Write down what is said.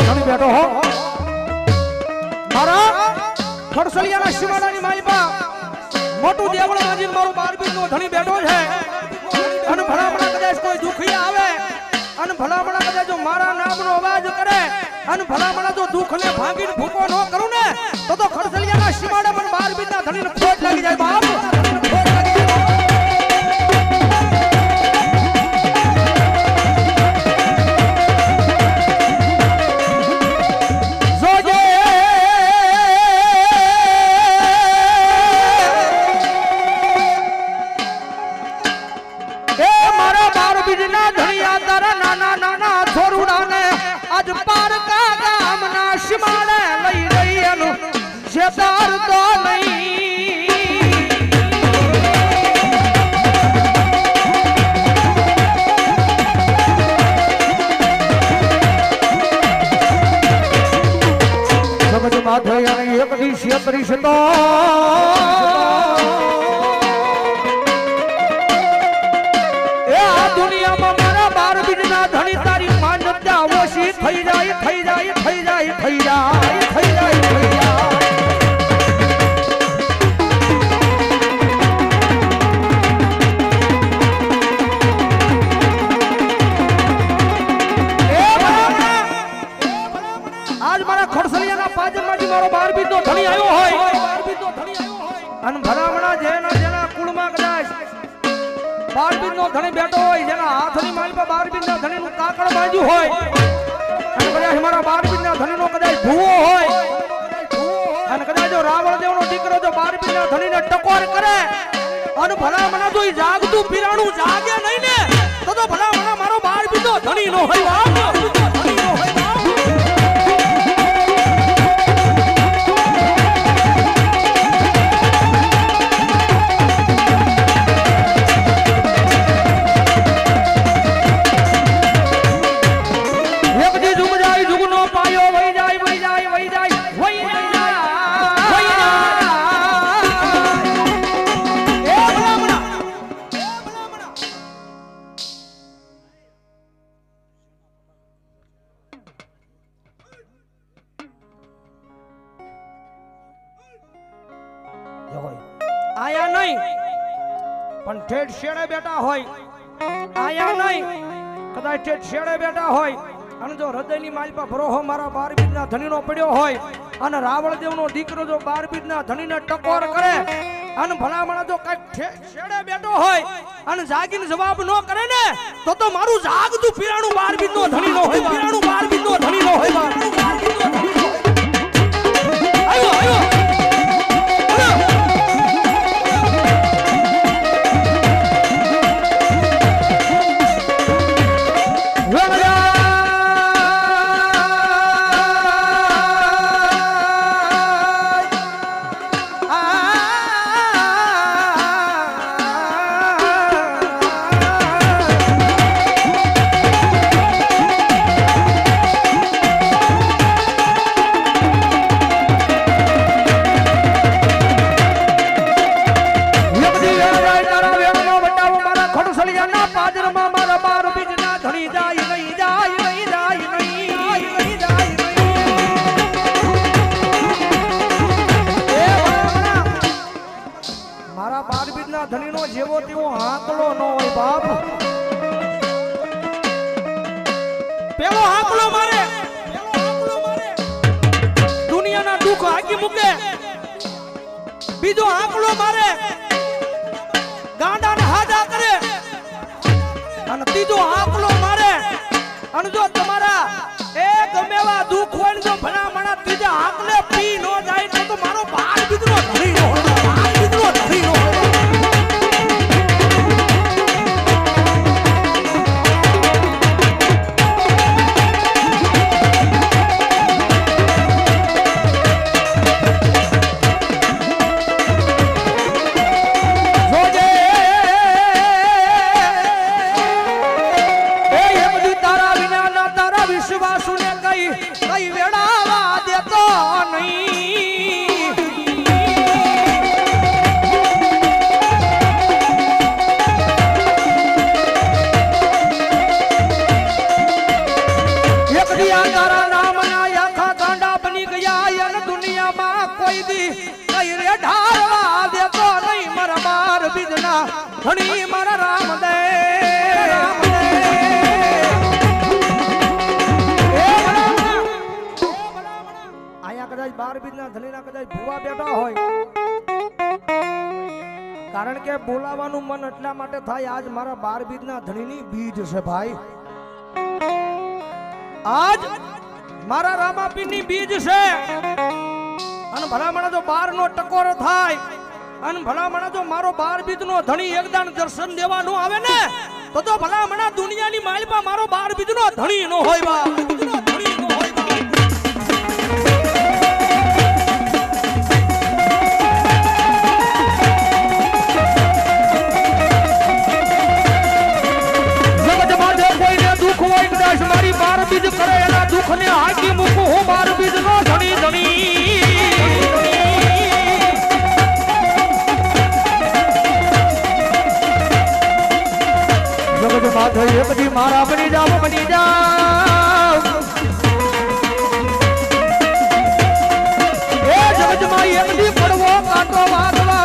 ધણી બેઠો હો. મારા ખડસલિયાના શિવાડાની માલિપા મોટું દેવળ માજી મારું બારબીર નો ધણી બેઠો છે. અને ભલામણા કદાચ કોઈ દુખી આવે, અને ભલામણા કદાચ જો મારા નામનો અવાજ કરે, અને ભલામણા જો દુઃખને ભાંગીને ભૂકો ન કરું ને, તો તો ખડસલિયાના શિવાડા પણ બારબીરના ધણીને ખોટ લાગી જાય બીજના ધણિયા તારા નાના નાના છોરુડાને આજ પારકા ગામના શિમાડે લઈ રહી એનું શેતાર તો નહીં. અને એક દી છેતરીશ થઈ! આજ મારા ખડસલિયાના પાજરમાંથી મારો બાર બીજનો ધણી આવ્યો હોય અને ભલામણા જેના જેના કુળમાં કદાચ બારબીરનો ધણી બેઠો હોય, જેના હાથની મારી પર બારબીરના ધણીનું કાકડ બાંધ્યું હોય કદાચ મારા ધણી નો કદાચ ભૂવો હોય, અને કદાચ જો રાવણ દેવનો દીકરો જો બારબીરના ધણીને ટકોર કરે, અને ભલામણા જો તો જાગતું પીરાણું જાગે નહીં ને, તો ભલા ભલામણા મારો બાર ધણી નો ધણી નો હોય. આયા નહીં. પણ ઠેઠ શેડે બેઠા હોય? આયા નહીં. કદાચ ઠેઠ શેડે બેઠા હોય? અને જો હૃદયની માલપા ભરોહો મારા બાર બીજના ધણીનો પડ્યો હોય, અને રાવણદેવનો દીકરો જો બાર બીજના ધણીને ટકોર કરે, અને ભલામણા જો કઈ શેડે બેઠો હોય, અને જાગીને જવાબ ન કરે ને, તો તો મારું જાગતું પીરાણું બાર બીજનો ધણીનો હોય, પીરાણું બાર બીજનો ધણીનો હોય બાર બીજનો મારા બાર બીજના ધણીનો જેવો તેવો હાંકલો ન હોય બાપ. પેલો હાંકલો મારે. હાંકલો દુનિયાના દુઃખ હાકી મૂકે. બીજો આંકડો મારે. ગાંડાને હાજા કરે. અને ત્રીજો આંકડો મારે. અને જો તમારા એ ગમે દુઃખ હોય ને જો ભલામણા ત્રીજા આંકલે દુનિયામાં કોઈ દી કઈ રે ઢાળવા દેતો નહીં. મારા બાર બીજના ઘણી મારા રામદે. આયા કદાચ બાર બીજના કદાચ ભૂવા બેઠા હોય. કારણ કે બોલાવાનું મન એટલા માટે થાય, આજ મારા બાર બીજના બીજ છે ભાઈ. આજ મારા બીજ છે. અને ભલામણા જો બાર નો ટકોરો થાય, અને ભલામણા જો મારો બાર બીજ નો ધણી એકદાન દર્શન દેવાનું આવે ને, તો તો ભલામણા દુનિયાની માલમાં મારો બાર બીજ નો ધણી નો હોય બા. બીજ કરે એના દુઃખ ને હાકી જગત માથે બધી મારા બની જાવ બની જાવ એ જગતમાં એક દી પડવો, કાંટો વાગવા